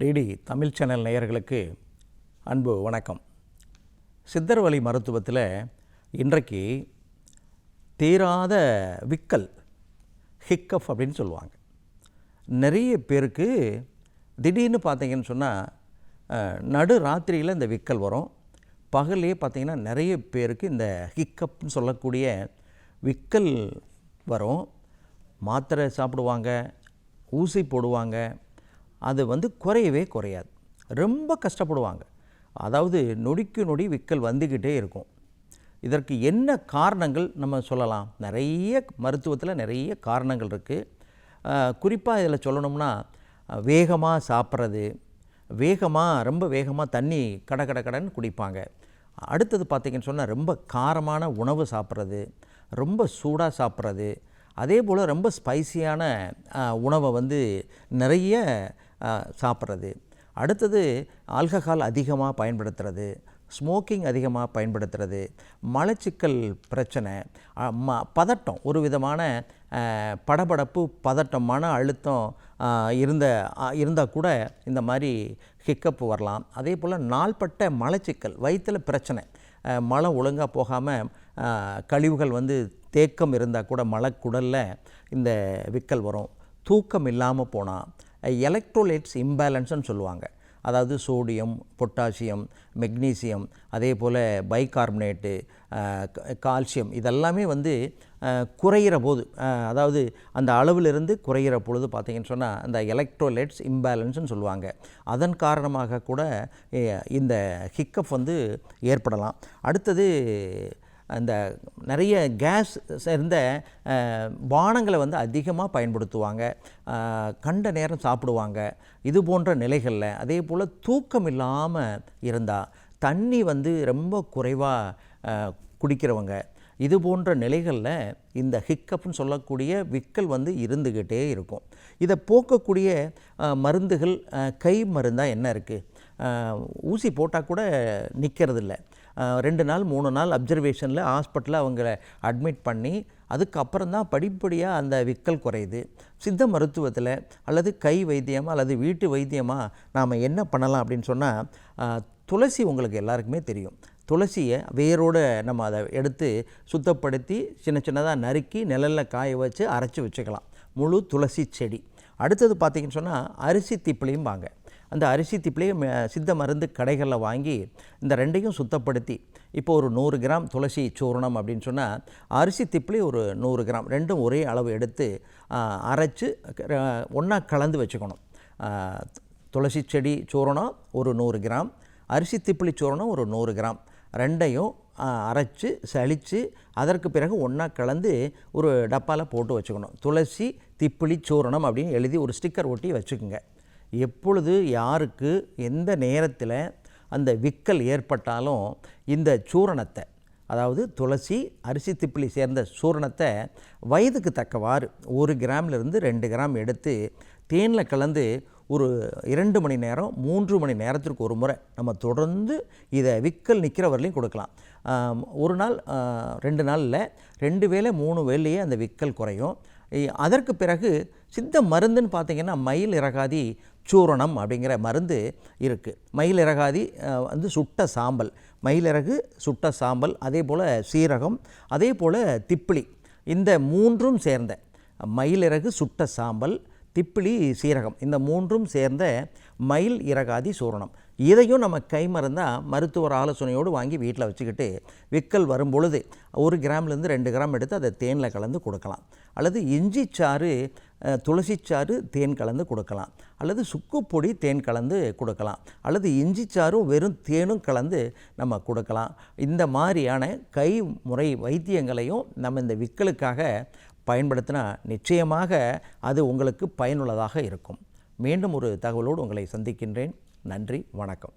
DD Tamil channel நேயர்களுக்கு அன்பு வணக்கம். சித்தர் வழி மருத்துவத்தில் இன்றைக்கு தீராத விக்கல் ஹிக்கப் அப்படின்னு சொல்லுவாங்க. நிறைய பேருக்கு திடீர்னு பார்த்தீங்கன்னு சொன்னால் நடு ராத்திரியில் இந்த விக்கல் வரும். பகல்லையே பார்த்தீங்கன்னா நிறைய பேருக்கு இந்த ஹிக்கப்னு சொல்லக்கூடிய விக்கல் வரும். மாத்திரை சாப்பிடுவாங்க ஊசி போடுவாங்க அது வந்து குறையவே குறையாது. ரொம்ப கஷ்டப்படுவாங்க. அதாவது நொடிக்கு நொடி விக்கல் வந்துக்கிட்டே இருக்கும். இதற்கு என்ன காரணங்கள் நம்ம சொல்லலாம். நிறைய மருத்துவத்தில் நிறைய காரணங்கள் இருக்குது குறிப்பாக இதில் சொல்லணும்னா வேகமாக சாப்பிட்றது வேகமாக ரொம்ப வேகமாக தண்ணி கட கட கடன்னு குடிப்பாங்க. அடுத்தது பார்த்திங்கன்னு சொன்னால் ரொம்ப காரமான உணவு சாப்பிட்றது ரொம்ப சூடாக சாப்பிட்றது அதே போல் ரொம்ப ஸ்பைசியான உணவை வந்து நிறைய சாப்பிட்றது. அடுத்தது ஆல்கஹால் அதிகமாக பயன்படுத்துறது ஸ்மோக்கிங் அதிகமாக பயன்படுத்துறது மலச்சிக்கல் பிரச்சனை ம பதட்டம் ஒரு விதமான படபடப்பு பதட்டம் மன அழுத்தம் இருந்த இருந்தால் கூட இந்த மாதிரி ஹிக்கப் வரலாம். அதே போல் நாள்பட்ட மலச்சிக்கல் வயிற்றில் பிரச்சனை மலம் ஒழுங்காக போகாமல் கழிவுகள் வந்து தேக்கம் இருந்தால் கூட மலக்குடலில் இந்த விக்கல் வரும். தூக்கம் இல்லாமல் போனால் எலக்ட்ரோலைட்ஸ் இம்பேலன்ஸ்னு சொல்லுவாங்க. அதாவது சோடியம் பொட்டாசியம் மெக்னீசியம் அதே போல் பைகார்பனேட்டு கால்சியம் இதெல்லாமே வந்து குறையிற போது அதாவது அந்த அளவிலிருந்து குறையிற பொழுது பார்த்திங்கன்னு சொன்னால் அந்த எலக்ட்ரோலைட்ஸ் இம்பேலன்ஸ்னு சொல்லுவாங்க. அதன் காரணமாக கூட இந்த ஹிக்கப் வந்து ஏற்படலாம். அடுத்தது அந்த நிறைய கேஸ் சேர்ந்த பானங்களை வந்து அதிகமாக பயன்படுத்துவாங்க. கண்ட நேரம் சாப்பிடுவாங்க. இது போன்ற நிலைகளில் அதே போல் தூக்கம் இல்லாமல் இருந்தால் தண்ணி வந்து ரொம்ப குறைவாக குடிக்கிறவங்க. இது போன்ற நிலைகளில் இந்த ஹிக்கப்னு சொல்லக்கூடிய விக்கல் வந்து இருந்துக்கிட்டே இருக்கும். இதை போக்கக்கூடிய மருந்துகள் கை மருந்தாக என்ன இருக்குது ஊசி போட்டால் கூட நிற்கிறதில்ல ரெண்டு நாள் மூணு நாள் அப்சர்வேஷனில் ஹாஸ்பிட்டலில் அவங்கள அட்மிட் பண்ணி அதுக்கப்புறம் தான் படிப்படியாக அந்த விக்கல் குறையுது. சித்த மருத்துவத்தில் அல்லது கை வைத்தியமாக அல்லது வீட்டு வைத்தியமாக நாம் என்ன பண்ணலாம் அப்படின்னு சொன்னால் துளசி உங்களுக்கு எல்லாருக்குமே தெரியும். துளசியை வேரோடு நம்ம அதை எடுத்து சுத்தப்படுத்தி சின்ன சின்னதாக நறுக்கி நிழலில் காய வச்சு அரைச்சி வச்சுக்கலாம். முழு துளசி செடி. அடுத்தது பார்த்திங்கன்னு சொன்னால் அரிசி திப்பிலையும் வாங்க. அந்த அரிசி திப்பிலையும் சித்த மருந்து கடைகளில் வாங்கி இந்த ரெண்டையும் சுத்தப்படுத்தி இப்போ ஒரு நூறு கிராம் துளசி சூர்ணம் அப்படின்னு சொன்னால் அரிசி திப்பிலி ஒரு நூறு கிராம் ரெண்டும் ஒரே அளவு எடுத்து அரைச்சி ஒன்றா கலந்து வச்சுக்கணும். துளசி செடி சூரணம் ஒரு நூறு கிராம் அரிசி திப்பிலி சூரணம் ஒரு நூறு கிராம் ரெண்டையும் அரைச்சி சளித்து அதற்கு பிறகு ஒன்றா கலந்து ஒரு டப்பாவில் போட்டு வச்சுக்கணும். துளசி திப்பிலி சூரணம் அப்படின்னு எழுதி ஒரு ஸ்டிக்கர் ஒட்டி வச்சுக்கோங்க. எப்பொழுது யாருக்கு எந்த நேரத்தில் அந்த விக்கல் ஏற்பட்டாலும் இந்த சூரணத்தை அதாவது துளசி அரிசி திப்பிலி சேர்ந்த சூரணத்தை வயதுக்கு தக்கவாறு ஒரு கிராம்லேருந்து ரெண்டு கிராம் எடுத்து தேனில் கலந்து ஒரு இரண்டு மணி நேரம் மூன்று மணி நேரத்திற்கு ஒரு முறை நம்ம தொடர்ந்து இதை விக்கல் நிற்கிற வரலையும் கொடுக்கலாம் ஒரு நாள் ரெண்டு நாளில் ரெண்டு வேலை மூணு வேலையே அந்த விக்கல் குறையும். அதற்கு பிறகு சித்த மருந்துன்னு பார்த்திங்கன்னா மயில் இறகாதி சூரணம் அப்படிங்கிற மருந்து இருக்குது மயில் இறகாதி வந்து சுட்ட சாம்பல். மயிலிறகு சுட்ட சாம்பல் அதே போல் சீரகம் அதே போல் திப்பிலி. இந்த மூன்றும் சேர்ந்த மயிலிறகு சுட்ட சாம்பல் திப்பிலி சீரகம் இந்த மூன்றும் சேர்ந்த மயில் இறகாதி சூரணம். இதையும் நம்ம கை மறந்தால் மருத்துவர் ஆலோசனையோடு வாங்கி வீட்டில் வச்சுக்கிட்டு விக்கல் வரும் பொழுது ஒரு கிராம்லேருந்து ரெண்டு கிராம் எடுத்து அதை தேனில் கலந்து கொடுக்கலாம். அல்லது இஞ்சி சாறு துளசி சாறு தேன் கலந்து கொடுக்கலாம். அல்லது சுக்குப்பொடி தேன் கலந்து கொடுக்கலாம். அல்லது இஞ்சி சாறும் வெறும் தேனும் கலந்து நம்ம கொடுக்கலாம். இந்த மாதிரியான கை முறை வைத்தியங்களையும் நம்ம இந்த விக்கலுக்காக பயன்படுத்தினா நிச்சயமாக அது உங்களுக்கு பயனுள்ளதாக இருக்கும். மீண்டும் ஒரு தகவலோடு உங்களை சந்திக்கின்றேன். நன்றி வணக்கம்.